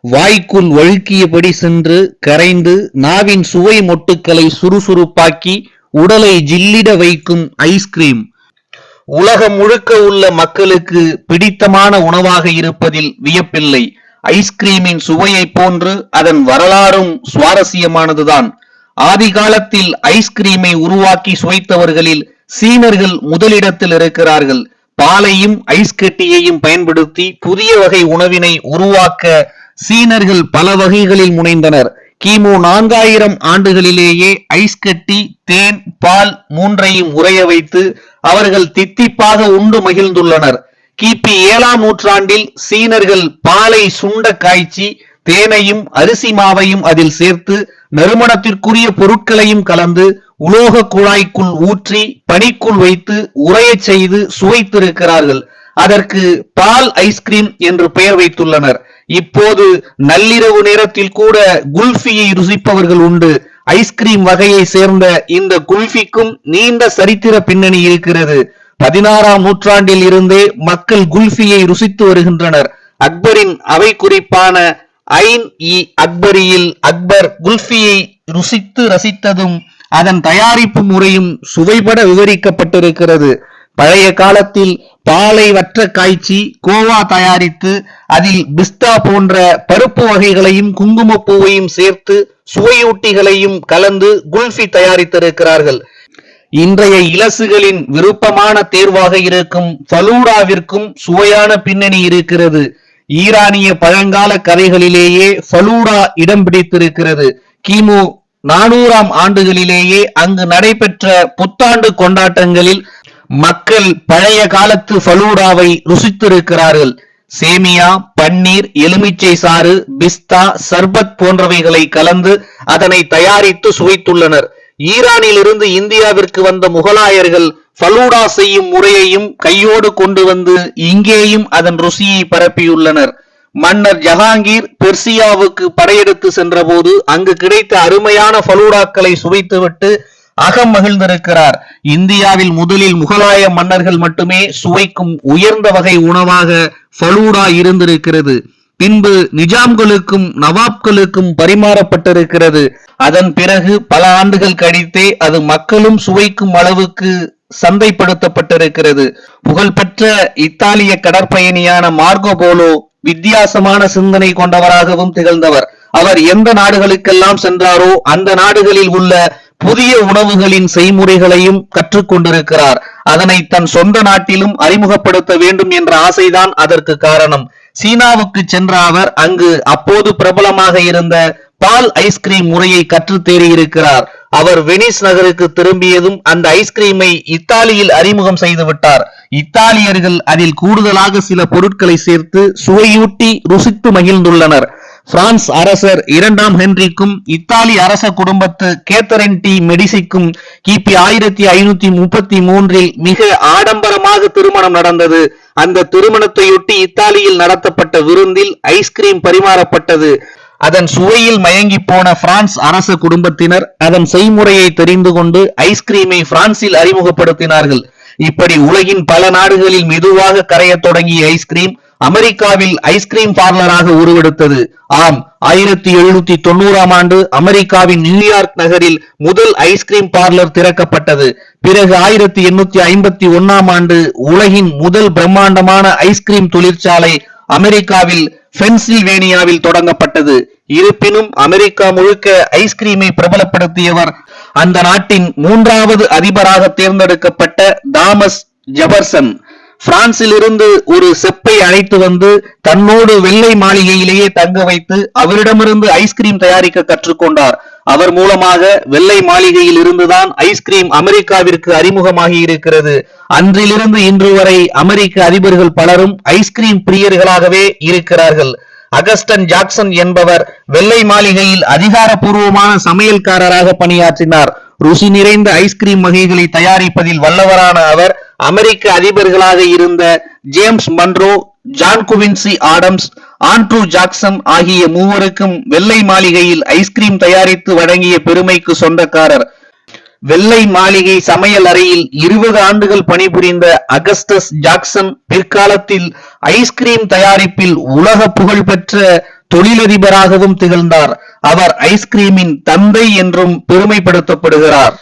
வாய்க்குள் ஒழுக்கியபடி சென்று கரைந்து நாவின் சுவை மொட்டுக்களை சுறுசுறுப்பாக்கி உடலை ஜில்லிட வைக்கும் ஐஸ்கிரீம் உலகம் முழுக்க உள்ள மக்களுக்கு பிடித்தமான உணவாக இருப்பதில் வியப்பில்லை. ஐஸ்கிரீமின் சுவையைப் போன்று அதன் வரலாறும் சுவாரஸ்யமானதுதான். ஆதி காலத்தில் ஐஸ்கிரீமை உருவாக்கி சுவைத்தவர்களில் சீனர்கள் முதலிடத்தில் இருக்கிறார்கள். பாலையும் ஐஸ் கட்டியையும் பயன்படுத்தி புதிய வகை உணவினை உருவாக்க சீனர்கள் பல வகைகளில் முனைந்தனர். கிமு நான்காயிரம் ஆண்டுகளிலேயே ஐஸ் கட்டி தேன் பால் மூன்றையும் உறைய வைத்து அவர்கள் தித்திப்பாக உண்டு மகிழ்ந்துள்ளனர். கிபி ஏழாம் நூற்றாண்டில் சீனர்கள் பாலை சுண்ட காய்ச்சி தேனையும் அரிசி மாவையும் அதில் சேர்த்து நறுமணத்திற்குரிய பொருட்களையும் கலந்து உலோக குழாய்க்குள் ஊற்றி பனிக்குள் வைத்து உறையச் செய்து சுவைத்திருக்கிறார்கள். அதற்கு பால் ஐஸ்கிரீம் என்று பெயர் வைத்துள்ளனர். இப்போது நள்ளிரவு நேரத்தில் கூட குல்ஃபியை ருசிப்பவர்கள் உண்டு. ஐஸ்கிரீம் வகையை சேர்ந்த இந்த குல்ஃபிக்கும் நீண்ட சரித்திர பின்னணி இருக்கிறது. பதினாறாம் நூற்றாண்டில் இருந்தே மக்கள் குல்ஃபியை ருசித்து வருகின்றனர். அக்பரின் அவை குறிப்பான ஐன் இ அக்பரியில் அக்பர் குல்ஃபியை ருசித்து ரசித்ததும் அதன் தயாரிப்பு முறையும் சுவைபட விவரிக்கப்பட்டிருக்கிறது. பழைய காலத்தில் பாலை வற்ற காய்ச்சி கோவா தயாரித்து அதில் பிஸ்தா போன்ற பருப்பு வகைகளையும் குங்குமப்பூவையும் சேர்த்து சுவையூட்டிகளையும் கலந்து குல்ஃபி தயாரித்திருக்கிறார்கள். இன்றைய இலசுகளின் விருப்பமான தேர்வாக இருக்கும் ஃபலூடாவிற்கும் சுவையான பின்னணி இருக்கிறது. ஈரானிய பழங்கால கதைகளிலேயே ஃபலூடா இடம் பிடித்திருக்கிறது. கிமு நானூறாம் ஆண்டுகளிலேயே அங்கு நடைபெற்ற புத்தாண்டு கொண்டாட்டங்களில் மக்கள் பழைய காலத்து ஃபலூடாவை ருசித்திருக்கிறார்கள். சேமியா பன்னீர் எலுமிச்சை சாறு பிஸ்தா சர்பத் போன்றவைகளை கலந்து அதனை தயாரித்து சுவைத்துள்ளனர். ஈரானில் இருந்து இந்தியாவிற்கு வந்த முகலாயர்கள் ஃபலூடா செய்யும் முறையையும் கையோடு கொண்டு வந்து இங்கேயும் அதன் ருசியை பரப்பியுள்ளனர். மன்னர் ஜஹாங்கீர் பெர்சியாவுக்கு படையெடுத்து சென்றபோது அங்கு கிடைத்த அருமையான ஃபலூடாக்களை சுவைத்துவிட்டு அகம் மகிழ்ந்திருக்கிறார். இந்தியாவில் முதலில் முகலாய மன்னர்கள் மட்டுமே சுவைக்கும் உயர்ந்த வகை உணவாக ஃபலூடா இருந்திருக்கிறது. பின்பு நிஜாம்களுக்கும் நவாப்களுக்கும் பரிமாறப்பட்டிருக்கிறது. அதன் பிறகு பல ஆண்டுகள் கழித்தே அது மக்களும் சுவைக்கும் அளவுக்கு சந்தைப்படுத்தப்பட்டிருக்கிறது. புகழ்பெற்ற இத்தாலிய கடற்பயணியான மார்கோ போலோ வித்தியாசமான சிந்தனை கொண்டவராகவும் திகழ்ந்தவர். அவர் எந்த நாடுகளுக்கெல்லாம் சென்றாரோ அந்த நாடுகளில் உள்ள புதிய உணவுகளின் செய்முறைகளையும் கற்றுக்கொண்டிருக்கிறார். அதனை தன் சொந்த நாட்டிலும் அறிமுகப்படுத்த வேண்டும் என்ற ஆசைதான் அதற்கு காரணம். சீனாவுக்கு சென்ற அவர் அங்கு அப்போது பிரபலமாக இருந்த பால் ஐஸ்கிரீம் முறையை கற்றுத் தேறியிருக்கிறார் அவர் வெனிஸ் நகருக்கு திரும்பியதும் அந்த ஐஸ்கிரீமை இத்தாலியில் அறிமுகம் செய்து விட்டார் இத்தாலியர்கள் அதில் கூடுதலாக சில பொருட்களை சேர்த்து சுவையூட்டி ருசித்து மகிழ்ந்துள்ளனர். பிரான்ஸ் அரசர் இரண்டாம் ஹென்ரிக்கும் இத்தாலி அரச குடும்பத்து கேத்தரின் டி மெடிசிக்கும் கிபி ஆயிரத்தி ஐநூத்தி முப்பத்தி மூன்றில் மிக ஆடம்பரமாக திருமணம் நடந்தது. அந்த திருமணத்தையொட்டி இத்தாலியில் நடத்தப்பட்ட விருந்தில் ஐஸ்கிரீம் பரிமாறப்பட்டது. அதன் சுவையில் மயங்கி போன பிரான்ஸ் அரச குடும்பத்தினர் அதன் செய்முறையை தெரிந்து கொண்டு ஐஸ்கிரீமை பிரான்சில் அறிமுகப்படுத்தினார்கள். இப்படி உலகின் பல நாடுகளில் மெதுவாக கரையத் தொடங்கிய ஐஸ்கிரீம் அமெரிக்காவில் ஐஸ்கிரீம் பார்லராக உருவெடுத்தது. ஆம் ஆயிரத்தி எழுநூத்தி தொண்ணூறாம் ஆண்டு அமெரிக்காவின் நியூயார்க் நகரில் முதல் ஐஸ்கிரீம் பார்லர் திறக்கப்பட்டது. பிறகு ஆயிரத்தி எண்ணூத்தி ஐம்பத்தி ஒன்னாம் ஆண்டு உலகின் முதல் பிரம்மாண்டமான ஐஸ்கிரீம் தொழிற்சாலை அமெரிக்காவில் பென்சில்வேனியாவில் தொடங்கப்பட்டது. இருப்பினும் அமெரிக்கா முழுக்க ஐஸ்கிரீமை பிரபலப்படுத்தியவர் அந்த நாட்டின் மூன்றாவது அதிபராக தேர்ந்தெடுக்கப்பட்ட தாமஸ் ஜெபர்சன். பிரான்சில் இருந்து ஒரு செப்பை அழைத்து வந்து தன்னோடு வெள்ளை மாளிகையிலேயே தங்க வைத்து அவரிடமிருந்து ஐஸ்கிரீம் தயாரிக்க கற்றுக்கொண்டார். அவர் மூலமாக வெள்ளை மாளிகையில் இருந்துதான் ஐஸ்கிரீம் அமெரிக்காவிற்கு அறிமுகமாகி இருக்கிறது. அன்றிலிருந்து இன்று வரை அமெரிக்க அதிபர்கள் பலரும் ஐஸ்கிரீம் பிரியர்களாகவே இருக்கிறார்கள். அகஸ்டன் ஜாக்சன் என்பவர் வெள்ளை மாளிகையில் அதிகாரப்பூர்வமான சமையல்காரராக பணியாற்றினார். ருசி நிறைந்த ஐஸ்கிரீம் வகைகளை தயாரிப்பதில் வல்லவரான அவர் அமெரிக்க அதிபர்களாக இருந்த James Monroe John Quincy Adams Andrew Jackson ஆகிய மூவருக்கும் வெள்ளை மாளிகையில் ஐஸ்கிரீம் தயாரித்து வழங்கிய பெருமைக்கு சொந்தக்காரர். வெள்ளை மாளிகை சமையல் அறையில் இருபது ஆண்டுகள் பணிபுரிந்த அகஸ்டஸ் ஜாக்சன் பிற்காலத்தில் ஐஸ்கிரீம் தயாரிப்பில் உலக புகழ்பெற்ற தொழிலதிபராகவும் திகழ்ந்தார். அவர் ஐஸ்கிரீமின் தந்தை என்றும் பெருமைப்படுத்தப்படுகிறார்.